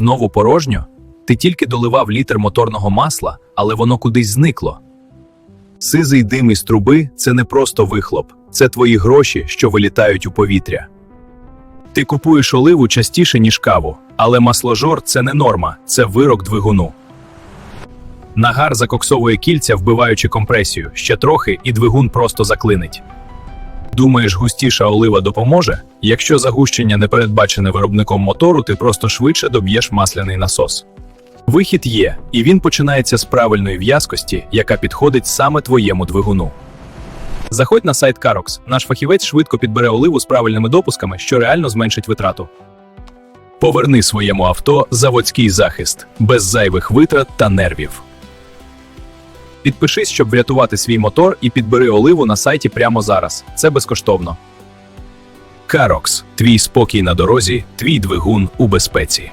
знову порожньо? Ти тільки доливав літр моторного масла, але воно кудись зникло. Сизий дим із труби це не просто вихлоп, це твої гроші, що вилітають у повітря. Ти купуєш оливу частіше, ніж каву, але масложор це не норма, це вирок двигуну. Нагар закоксовує кільця, вбиваючи компресію, ще трохи, і двигун просто заклинить. Думаєш, густіша олива допоможе? Якщо загущення не передбачене виробником мотору, ти просто швидше доб'єш масляний насос. Вихід є, і він починається з правильної в'язкості, яка підходить саме твоєму двигуну. Заходь на сайт Carox. Наш фахівець швидко підбере оливу з правильними допусками, що реально зменшить витрату. Поверни своєму авто заводський захист без зайвих витрат та нервів. Підпишись, щоб врятувати свій мотор, і підбери оливу на сайті прямо зараз. Це безкоштовно. Карокс. Твій спокій на дорозі, твій двигун у безпеці.